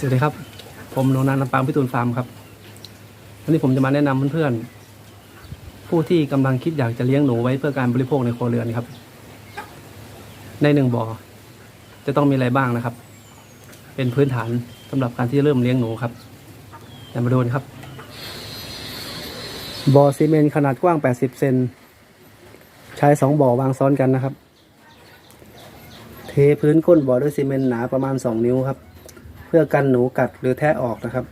สวัสดีครับ ผมโนนันลำปางพิทูลฟาร์มครับ วันนี้ผมจะมาแนะนำเพื่อนๆ ผู้ที่กำลังคิดอยากจะเลี้ยงหนูไว้เพื่อการบริโภคในครัวเรือนครับ ในหนึ่งบ่อจะต้องมีอะไรบ้างนะครับ เป็นพื้นฐานสำหรับการที่เริ่มเลี้ยงหนูครับอย่ามาดูนะครับ บ่อซีเมนต์ขนาดกว้าง 80 เซน ใช้สองบ่อวางซ้อนกันนะครับ เทพื้นก้นบ่อด้วยซีเมนต์หนาประมาณ 2 นิ้วครับ เพื่อกันหนูกัดหรือแทะออกนะครับ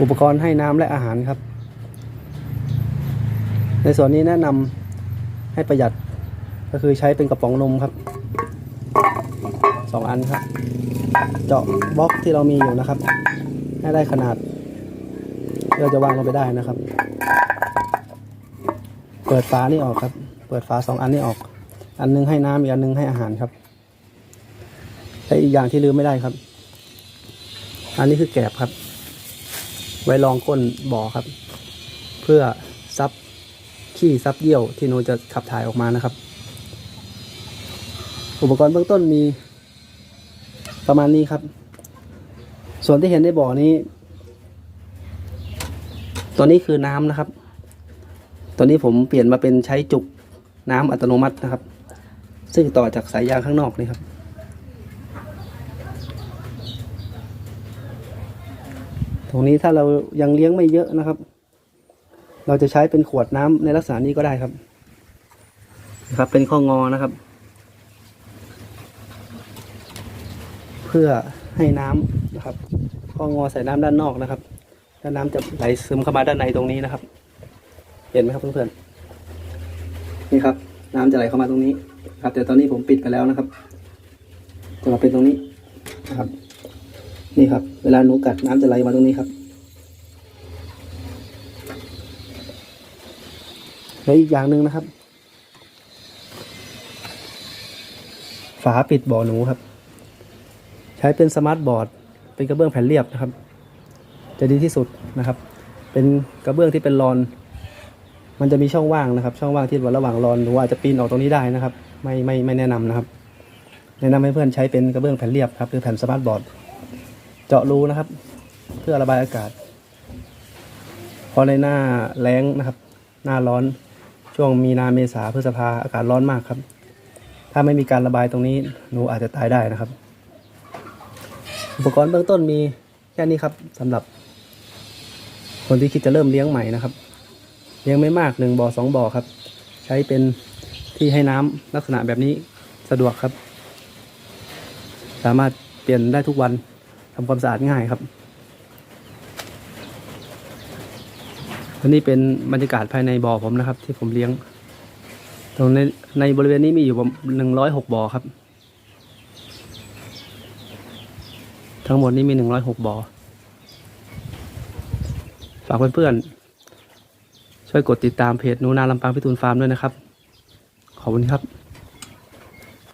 อุปกรณ์ให้น้ำและอาหารครับ ในส่วนนี้แนะนำให้ประหยัดก็คือใช้เป็นกระป๋องนมครับสองอันครับ เจาะบล็อกที่เรามีอยู่นะครับ ให้ได้ขนาดเราจะวางลงไปได้นะครับ เปิดฝานี่ออกครับ เปิดฝาสองอันนี้ออก อันหนึงให้น้ำอีกอันหนึงให้อาหารครับและอีกอย่างที่ลืมไม่ได้ครับ อันนี้คือแกบครับ ไว้รองก้นบ่อครับ เพื่อซับขี้ซับเยี่ยวที่หนูจะขับถ่ายออกมานะครับ อุปกรณ์เบื้องต้นมี ประมาณนี้ครับ ส่วนที่เห็นในบ่อนี้ ตัวนี้คือน้ำนะครับตอนนี้ผมเปลี่ยนมาเป็นใช้จุกน้ำอัตโนมัตินะครับ ซึ่งต่อจากสายยางข้างนอกนี่ครับ ตรงนี้ถ้าเรายังเลี้ยงไม่เยอะนะครับ เราจะใช้เป็นขวดน้ำในลักษณะนี้ก็ได้ครับนะครับ เป็นข้องอนะครับ เพื่อให้น้ำนะครับ ข้องอใส่น้ำด้านนอกนะครับแล้วน้ำจะไหลซึมเข้ามาด้านในตรงนี้นะครับ เห็นไหมครับเพื่อนๆนี่ครับ น้ำจะไหลเข้ามาตรงนี้ ครับแต่ตอนนี้ผมปิดไปแล้วนะครับจะมาเป็นตรงนี้นะครับ นี่ครับ เวลาหนูกัดน้ำจะไหลมาตรงนี้ครับและอีกอย่างหนึ่งนะครับ ฝาปิดบ่อหนูครับ ใช้เป็นสมาร์ทบอร์ด เป็นกระเบื้องแผ่นเรียบนะครับ จะดีที่สุดนะครับ เป็นกระเบื้องที่เป็นรอน มันจะมีช่องว่างนะครับ ช่องว่างที่ระหว่างรอนหรือว่าจะปีนออกตรงนี้ได้นะครับ ไม่ไม่ไม่แนะนำนะครับ แนะนำให้เพื่อนใช้เป็นกระเบื้องแผ่นเรียบครับหรือแผ่นสมาร์ทบอร์ด เจาะรูนะครับ เพื่อระบายอากาศ พอในหน้าแล้งนะครับ หน้าร้อนช่วงมีนาเมษาพฤษภาอากาศร้อนมากครับ ถ้าไม่มีการระบายตรงนี้หนูอาจจะตายได้นะครับ อุปกรณ์เบื้องต้นมีแค่นี้ครับสำหรับคนที่คิดจะเริ่มเลี้ยงใหม่นะครับ เลี้ยงไม่มากหนึ่งบ่อสองบ่อครับ ใช้เป็นที่ให้น้ำลักษณะแบบนี้สะดวกครับ สามารถเปลี่ยนได้ทุกวันทำความสะอาดง่ายครับอันนี้เป็นบรรยากาศภายในบ่อผมนะครับ ที่ผมเลี้ยง ตรงในในบริเวณนี้มีอยู่หนึ่งร้อยหกบ่อครับ ทั้งหมดนี้มีหนึ่งร้อยหกบ่อฝากเพื่อนๆ ช่วยกดติดตามเพจหนูนาลำปางพิทูลฟาร์มด้วยนะครับ ขอบคุณครับ